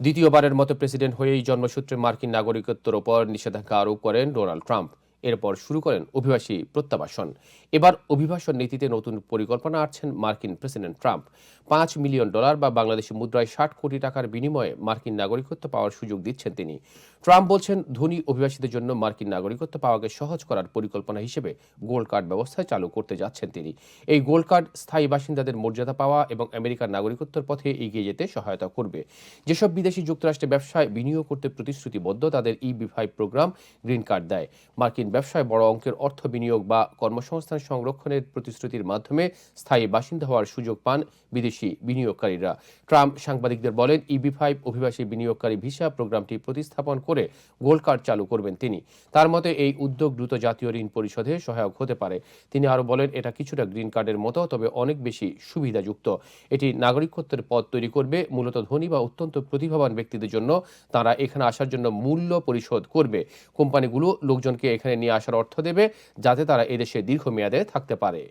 দ্বিতীয়বারের মতো প্রেসিডেন্ট হয়েই জন্মসূত্রে মার্কিন নাগরিকত্বের ওপর নিষেধাজ্ঞা আরোপ করেন ডোনাল্ড ট্রাম্প। এরপর শুরু করেন অভিবাসী প্রত্যাবাসন। এবার অভিবাসন নীতিতে নতুন পরিকল্পনা আনছেন মার্কিন প্রেসিডেন্ট ট্রাম্প। পাঁচ মিলিয়ন ডলার বা বাংলাদেশি মুদ্রায় ষাট কোটি টাকার বিনিময়ে মার্কিন নাগরিকত্ব পাওয়ার সুযোগ দিচ্ছেন তিনি। ট্রাম্প বলছেন, ধনী অভিবাসীদের জন্য মার্কিন নাগরিকত্ব পাওয়াকে সহজ করার পরিকল্পনা হিসেবে গোল্ড কার্ড ব্যবস্থা চালু করতে যাচ্ছেন তিনি। এই গোল্ড কার্ড স্থায়ী বাসিন্দাদের মর্যাদা পাওয়া এবং আমেরিকার নাগরিকত্বের পথে এগিয়ে যেতে সহায়তা করবে। যেসব বিদেশি যুক্তরাষ্ট্রে ব্যবসায় বিনিয়োগ করতে প্রতিশ্রুতিবদ্ধ, তাদের ই বিভাই প্রোগ্রাম গ্রিন কার্ড দেয়। মার্কিন ব্যবসায় বড় অঙ্কের অর্থ বিনিয়োগ বা কর্মসংস্থান সংরক্ষণের প্রতিশ্রুতির মাধ্যমে স্থায়ী বাসিন্দা হওয়ার সুযোগ পান বিদেশি বিনিয়োগকারীরা। ট্রাম্প সাংবাদিকদের বলেন ইবি ফাইভ অভিবাসী বিনিয়োগকারী ভিসা প্রোগ্রামটি প্রতিস্থাপন করে গোল্ড কার্ড চালু করবেন তিনি। তার মতে, এই উদ্যোগ দ্রুত জাতীয় ঋণ পরিশোধে সহায়ক হতে পারে। তিনি আরও বলেন, এটা কিছুটা গ্রিন কার্ডের মতো, তবে অনেক বেশি সুবিধাযুক্ত। এটি নাগরিকত্বের পথ তৈরি করবে, মূলত ধনী বা অত্যন্ত প্রতিভাবান ব্যক্তিদের জন্য। তারা এখানে আসার জন্য মূল্য পরিশোধ করবে। কোম্পানিগুলো লোকজনকে এখানে নিয়ে আসার অর্থ দেবে যাতে তারা এদেশে দীর্ঘমেয়াদে থাকতে পারে।